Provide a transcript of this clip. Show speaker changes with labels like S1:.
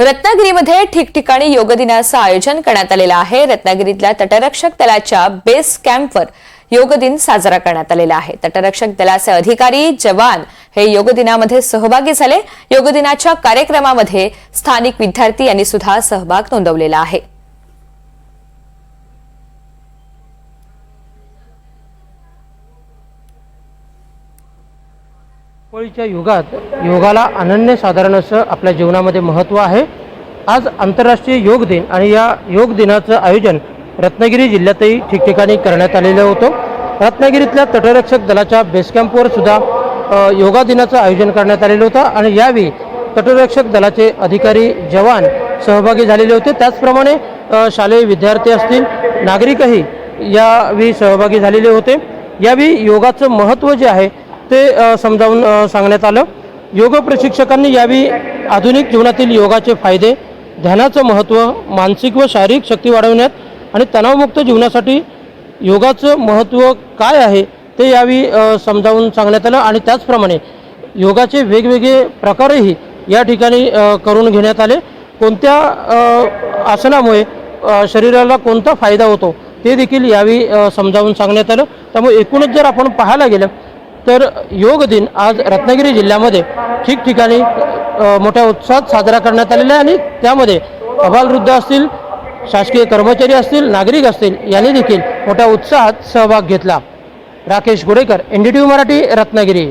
S1: रत्नागिरीमध्ये ठिकठिकाणी योग दिनाचं आयोजन करण्यात आलेलं आहे. रत्नागिरीतल्या तटरक्षक दलाच्या बेस कॅम्पवर योग दिन साजरा करण्यात आलेला आहे. तटरक्षक दलाचे अधिकारी जवान हे योग दिनामध्ये सहभागी झाले. योग दिनाच्या कार्यक्रमामध्ये स्थानिक विद्यार्थी यांनी सुद्धा सहभाग नोंदवलेला आहे.
S2: धावपळीच्या युगात योगाला अनन्यसाधारण असं आपल्या जीवनामध्ये महत्त्व आहे. आज आंतरराष्ट्रीय योग दिन आणि या योग दिनाचं आयोजन रत्नागिरी जिल्ह्यातही ठिकठिकाणी करण्यात आलेलं होतं. रत्नागिरीतल्या तटरक्षक दलाच्या बेसकॅम्पवर सुद्धा योगा दिनाचं आयोजन करण्यात आलेलं होतं आणि यावेळी तटरक्षक दलाचे अधिकारी जवान सहभागी झालेले होते. त्याचप्रमाणे शालेय विद्यार्थी असतील नागरिकही यावेळी सहभागी झालेले होते. यावेळी योगाचं महत्त्व जे आहे ते समजावून सांगण्यात आलं. योग प्रशिक्षकांनी यावेळी आधुनिक जीवनातील योगाचे फायदे ध्यानाचं महत्त्व मानसिक व शारीरिक शक्ती वाढवण्यात आणि तणावमुक्त जीवनासाठी योगाचं महत्त्व काय आहे ते यावेळी समजावून सांगण्यात आलं आणि त्याचप्रमाणे योगाचे वेगवेगळे प्रकारही या ठिकाणी करून घेण्यात आले. कोणत्या आसनामुळे शरीराला कोणता फायदा होतो ते देखील यावेळी समजावून सांगण्यात आलं. त्यामुळे एकूणच जर आपण पाहायला गेलं तर योग दिन आज रत्नागिरी जिल्ह्यामध्ये ठिकठिकाणी मोठ्या उत्साहात साजरा करण्यात आलेला आहे आणि त्यामध्ये अबालवृद्ध असतील शासकीय कर्मचारी असतील नागरिक असतील यांनी देखील मोठ्या उत्साहात सहभाग घेतला. Rakesh Godekar N D T Marathi Ratnagiri.